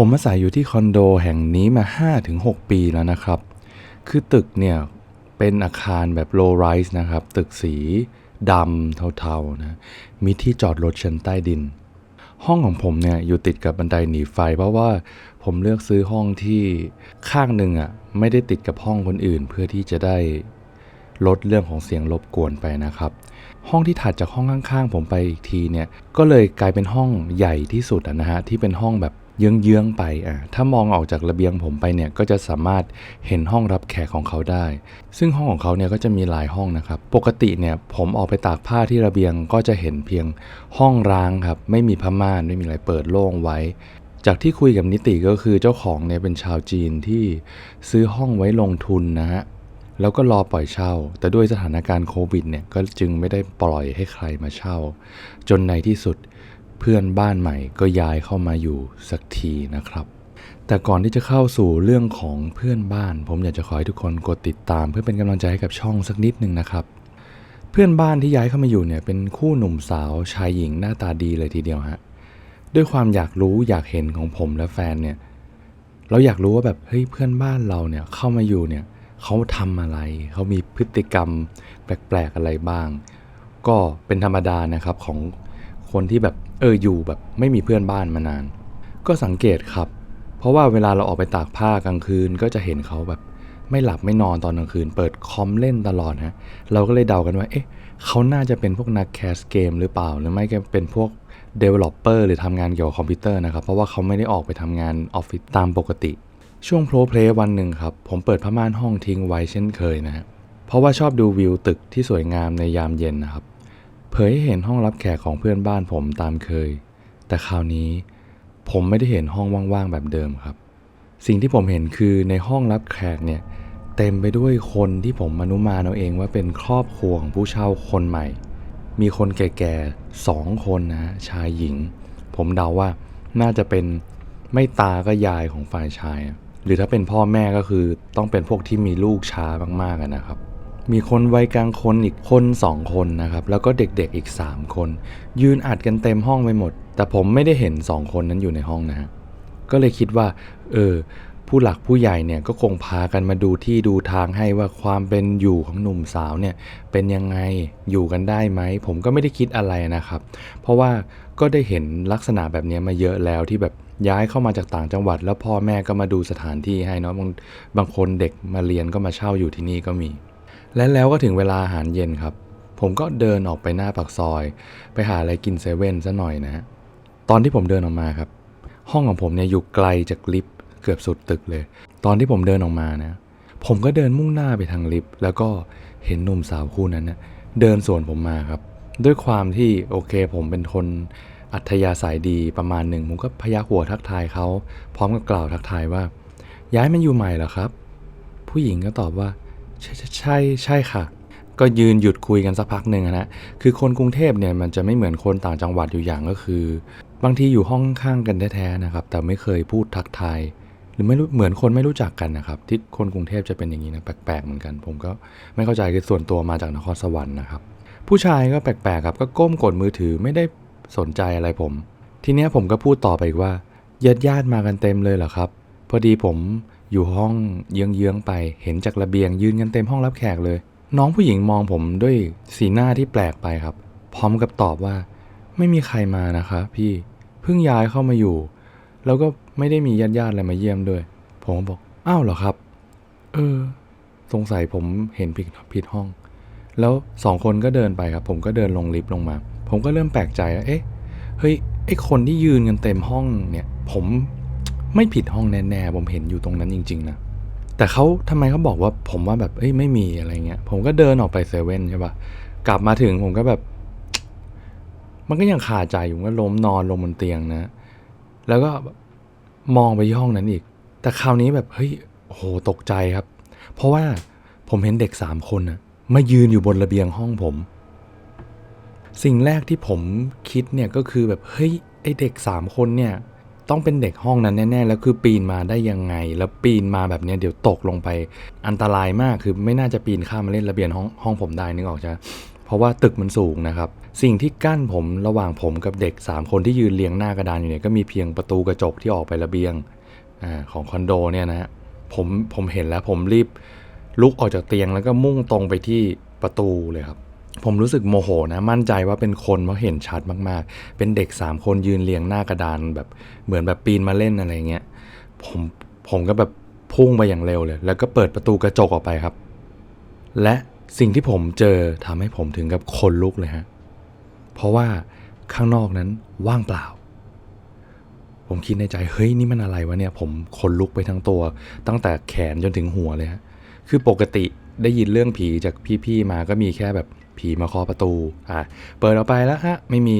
ผมอาศัยอยู่ที่คอนโดแห่งนี้มา 5-6 ปีแล้วนะครับ คือตึกเนี่ย เป็นอาคารแบบ low rise นะครับ ตึกสีดำเทาๆนะ มีที่จอดรถชั้นใต้ดิน ห้องของผมเนี่ยอยู่ติดกับบันไดหนีไฟ เพราะว่าผมเลือกซื้อห้องที่ข้างหนึ่งอะไม่ได้ติดกับห้องคนอื่น เพื่อที่จะได้ลดเรื่องของเสียงรบกวนไปนะครับ ห้องที่ถัดจากห้องข้างๆ ผมไปอีกทีเนี่ยก็เลยกลายเป็นห้องใหญ่ที่สุดนะฮะที่เป็นห้องแบบเยื้องๆไปอะถ้ามองออกจากระเบียงผมไปเนี่ยก็จะสามารถเห็นห้องรับแขกของเขาได้ ซึ่งห้องของเขาเนี่ยก็จะมีหลายห้องนะครับ ปกติเนี่ยผมออกไปตากผ้าที่ระเบียงก็จะเห็นเพียงห้องร้างครับ ไม่มีผ้าม่านไม่มีอะไรเปิดโล่งไว้ จากที่คุยกับนิติก็คือเจ้าของเนี่ยเป็นชาวจีนที่ซื้อห้องไว้ลงทุนนะฮะ แล้วก็รอปล่อยเช่า แต่ด้วยสถานการณ์โควิดเนี่ยก็จึงไม่ได้ปล่อยให้ใครมาเช่า จนในที่สุดเพื่อนบ้านใหม่ก็ย้ายเข้ามาอยู่สักทีนะครับ แต่ก่อนที่จะเข้าสู่เรื่องของเพื่อนบ้าน ผมอยากจะขอให้ทุกคนกดติดตาม เพื่อเป็นกำลังใจให้กับช่องสักนิดหนึ่งนะครับ เพื่อนบ้านที่ย้ายเข้ามาอยู่เนี่ยเป็นคู่หนุ่มสาวชายหญิงหน้าตาดีเลยทีเดียวฮะด้วยความอยากรู้อยากเห็นของผมและแฟนเนี่ยเราอยากรู้ว่าแบบเฮ้ยเพื่อนบ้านเราเนี่ยเข้ามาอยู่เนี่ยเขาทำอะไร เขามีพฤติกรรมแปลกๆอะไรบ้าง ก็เป็นธรรมดานะครับของคนที่แบบเอออยู่แบบไม่มีเพื่อนบ้านมานาน ก็สังเกตครับ เพราะว่าเวลาเราออกไปตากผ้ากลางคืนก็จะเห็นเขาแบบไม่หลับไม่นอนตอนกลางคืน เปิดคอมเล่นตลอดฮะเราก็เลยเดากันว่าเอ๊ะเขาน่าจะเป็นพวกนักแคสเกมหรือเปล่า หรือไม่ก็เป็นพวก Developer หรือทำงานเกี่ยวกับคอมพิวเตอร์นะครับ เพราะว่าเขาไม่ได้ออกไปทำงานออฟฟิศตามปกติ ช่วงโปรเพลย์วันหนึ่งครับ ผมเปิดผ้าม่านห้องทิ้งไว้เช่นเคยนะฮะเพราะว่าชอบดูวิวตึกที่สวยงามในยามเย็นนะครับ เผยให้เห็นห้องรับแขกของเพื่อนบ้านผมตามเคย แต่คราวนี้ผมไม่ได้เห็นห้องว่างๆแบบเดิมครับ สิ่งที่ผมเห็นคือในห้องรับแขกเนี่ยเต็มไปด้วยคนที่ผมอนุมานเอาเองว่าเป็นครอบครัวของผู้เช่าคนใหม่ มีคนแก่ๆสองคนนะฮะชายหญิง ผมเดาว่าน่าจะเป็นไม่ตาก็ยายของฝ่ายชายอะ หรือถ้าเป็นพ่อแม่ก็คือต้องเป็นพวกที่มีลูกช้ามากๆนะครับ มีคนวัยกลางคนอีกคนสองคนนะครับ แล้วก็เด็กๆอีก 3 คน ยืนอัดกันเต็มห้องไปหมด แต่ผมไม่ได้เห็น 2 คนนั้นอยู่ในห้องนะฮะก็เลยคิดว่า เออ ผู้หลักผู้ใหญ่เนี่ยก็คงพากันมาดูที่ดูทางให้ว่าความเป็นอยู่ของหนุ่มสาวเนี่ยเป็นยังไงอยู่กันได้ไหม ผมก็ไม่ได้คิดอะไรนะครับ เพราะว่าก็ได้เห็นลักษณะแบบนี้มาเยอะแล้วที่แบบ ย้ายเข้ามาจากต่างจังหวัด แล้วพ่อแม่ก็มาดูสถานที่ให้เนาะบางบางคนเด็กมาเรียนก็มาเช่าอยู่ที่นี่ก็มี และแล้วก็ถึงเวลาอาหารเย็นครับ ผมก็เดินออกไปหน้าปากซอย ไปหาอะไรกินเซเว่นซะหน่อยนะฮะตอนที่ผมเดินออกมาครับ ห้องของผมเนี่ยอยู่ไกลจากลิฟต์เกือบสุดตึกเลย ตอนที่ผมเดินออกมานะ ผมก็เดินมุ่งหน้าไปทางลิฟต์แล้วก็เห็นหนุ่มสาวคู่นั้นนะเดินสวนผมมาครับ ด้วยความที่โอเคผมเป็นคน อัธยาศัยดีประมาณหนึ่งผมก็พยักหัวทักทายเขาพร้อมกับกล่าวทักทายว่า ย้ายมาอยู่ใหม่เหรอครับ ผู้หญิงก็ตอบว่า ใช่ใช่ใช่ใช่ค่ะ ก็ยืนหยุดคุยกันสักพักหนึ่งอะนะคือคนกรุงเทพเนี่ยมันจะไม่เหมือนคนต่างจังหวัดอยู่อย่างก็คือ บางทีอยู่ห้องข้างกันแท้ๆนะครับ แต่ไม่เคยพูดทักทายหรือไม่รู้เหมือนคนไม่รู้จักกันนะครับ ที่คนกรุงเทพจะเป็นอย่างนี้นะแปลกๆเหมือนกัน ผมก็ไม่เข้าใจคือส่วนตัวมาจากนครสวรรค์นะครับ ผู้ชายก็แปลกๆครับก็ก้มกดมือถือไม่ได้ สนใจอะไรผม ทีเนี้ยผมก็พูดต่อไปอีกว่าญาติญาติมากันเต็มเลยเหรอครับ พอดีผมอยู่ห้องเยื้องๆไปเห็นจากระเบียงยืนกันเต็มห้องรับแขกเลย น้องผู้หญิงมองผมด้วยสีหน้าที่แปลกไปครับ พร้อมกับตอบว่า ไม่มีใครมานะคะ พี่เพิ่งย้ายเข้ามาอยู่ แล้วก็ไม่ได้มีญาติญาติอะไรมาเยี่ยมด้วย ผมบอกอ้าวเหรอครับ เออ สงสัยผมเห็นผิดผิดห้อง แล้วสองคนก็เดินไปครับ ผมก็เดินลงลิฟต์ลงมา ผมก็เริ่มแปลกใจว่าเอ๊ะเฮ้ยไอคนที่ยืนกันเต็มห้องเนี่ย ผมไม่ผิดห้องแน่ๆผมเห็นอยู่ตรงนั้นจริงๆนะแต่เขาทำไมเขาบอกว่าผมว่าแบบเอ้ยไม่มีอะไรเงี้ย ผมก็เดินออกไปเซเว่นใช่ปะกลับมาถึงผมก็แบบ มันก็ยังคาดใจอยู่ก็ล้มนอนลงบนเตียงนะ แล้วก็มองไปที่ห้องนั้นอีก แต่คราวนี้แบบเฮ้ยโอ้โหตกใจครับ เพราะว่าผมเห็นเด็กสามคนนะ มายืนอยู่บนระเบียงห้องผม สิ่งแรกที่ผมคิดเนี่ยก็คือแบบเฮ้ยไอเด็กสามคนเนี่ยต้องเป็นเด็กห้องนั้นแน่ๆแล้วคือปีนมาได้ยังไง แล้วปีนมาแบบเนี้ยเดี๋ยวตกลงไปอันตรายมากคือไม่น่าจะปีนข้ามมาเล่นระเบียงห้องห้องผมได้นึกออกใช่เพราะว่าตึกมันสูงนะครับ สิ่งที่กั้นผมระหว่างผมกับเด็ก 3 คนที่ยืนเรียงหน้ากระดานอยู่เนี่ยก็มีเพียงประตูกระจกที่ออกไประเบียงอของคอนโดเนี่ยนะฮะผมผมเห็นแล้วผมรีบ ลุกออกจากเตียงแล้วก็มุ่งตรงไปที่ประตูเลยครับ ผมรู้สึกโมโหนะมั่นใจว่าเป็นคนเพราะเห็นชัดมากๆ เป็นเด็ก 3 คนยืนเรียงหน้ากระดานแบบเหมือนแบบปีนมาเล่นอะไรเงี้ยผมผมก็แบบพุ่งไปอย่างเร็วเลย แล้วก็เปิดประตูกระจกออกไปครับ และสิ่งที่ผมเจอทำให้ผมถึงกับขนลุกเลยฮะ เพราะว่าข้างนอกนั้นว่างเปล่า ผมคิดในใจเฮ้ยนี่มันอะไรวะเนี่ย ผมขนลุกไปทั้งตัว ตั้งแต่แขนจนถึงหัวเลยฮะ คือปกติได้ยินเรื่องผีจากพี่ๆมาก็มีแค่แบบผีมาเคาะประตูอะเปิดออกไปแล้วฮะไม่มี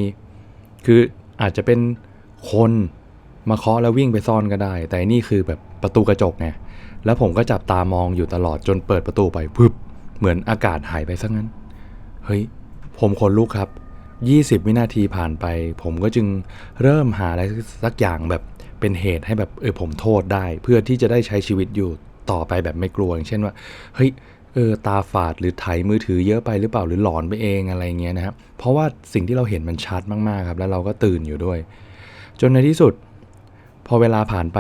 คืออาจจะเป็นคนมาเคาะแล้ววิ่งไปซ่อนก็ได้ แต่นี่คือแบบประตูกระจกไงแล้วผมก็จับตามองอยู่ตลอดจนเปิดประตูไปพึบเหมือนอากาศหายไปซะงั้น เฮ้ย ผมขนลุกครับ 20 วินาทีผ่านไป ผมก็จึงเริ่มหาอะไรสักอย่างแบบเป็นเหตุให้แบบเออผมโทษได้ เพื่อที่จะได้ใช้ชีวิตอยู่ ต่อไปแบบไม่กลัวอย่างเช่นว่า เฮ้ยเออตาฝาดหรือไถมือถือเยอะไปหรือเปล่าหรือหลอนไปเองอะไรเงี้ยนะครับเพราะว่าสิ่งที่เราเห็นมันชัดมากๆครับแล้วเราก็ตื่นอยู่ด้วย จนในที่สุด พอเวลาผ่านไป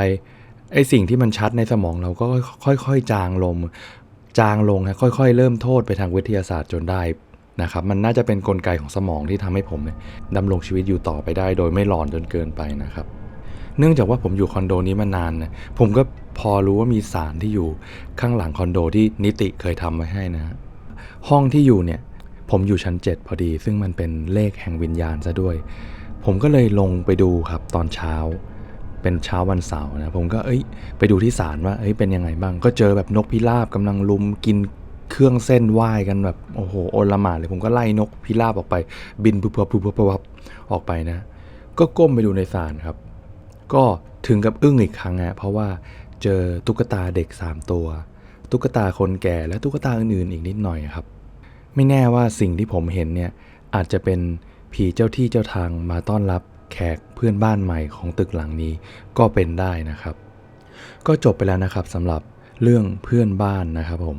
ไอสิ่งที่มันชัดในสมองเราก็ค่อยๆ จางลงจางลงฮะค่อย ๆ เริ่มโทษไปทางวิทยาศาสตร์จนได้นะครับมันน่าจะเป็นนกลไกของสมองที่ทำให้ผมดำรงชีวิตอยู่ต่อไปได้ โดยไม่หลอนจนเกินไปนะครับ เนื่องจากว่าผมอยู่คอนโดนี้มานานนะผมก็พอรู้ว่ามีสารที่อยู่ข้างหลังคอนโดที่นิติเคยทำไว้ให้นะ ห้องที่อยู่เนี่ย ผมอยู่ชั้น 7 พอดี ซึ่งมันเป็นเลขแห่งวิญญาณซะด้วย ผมก็เลยลงไปดูครับตอนเช้า เป็นเช้าวันเสาร์นะ ผมก็เอ้ย ไปดูที่ศาลว่าเอ้ยเป็นยังไงบ้าง ก็เจอแบบนกพิราบกำลังลุมกินเครื่องเส้นไหว้กันแบบโอ้โหโอลหมาเลยผมก็ไล่นกพิราบออกไป บินปุ๊บปุ๊บปุ๊บปุ๊บปุ๊บออกไปนะ ก็ก้มไปดูในศาลครับ ก็ถึงกับอึ้งอีกครั้งฮะเพราะว่าเจอตุ๊กตาเด็ก 3 ตัว ตุ๊กตาคนแก่และตุ๊กตาอื่นๆอีกนิดหน่อยครับ ไม่แน่ว่าสิ่งที่ผมเห็นเนี่ยอาจจะเป็นผีเจ้าที่เจ้าทางมาต้อนรับแขกเพื่อนบ้านใหม่ของตึกหลังนี้ก็เป็นได้นะครับ ก็จบไปแล้วนะครับสำหรับเรื่องเพื่อนบ้านนะครับผม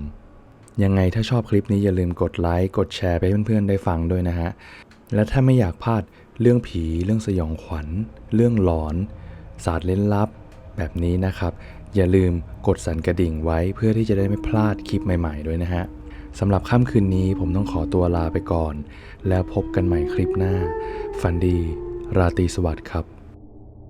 ยังไงถ้าชอบคลิปนี้อย่าลืมกดไลค์กดแชร์ไปให้เพื่อนๆได้ฟังด้วยนะฮะและถ้าไม่อยากพลาดเรื่องผี เรื่องสยองขวัญ เรื่องหลอน ศาสตร์เล่นลับ แบบนี้นะครับ อย่าลืมกดสั่นกระดิ่งไว้เพื่อที่จะได้ไม่พลาดคลิปใหม่ ๆ ด้วยนะฮะสำหรับค่ำคืนนี้ผมต้องขอตัวลาไปก่อน แล้วพบกันใหม่คลิปหน้า ฝันดี ราตรีสวัสดิ์ครับ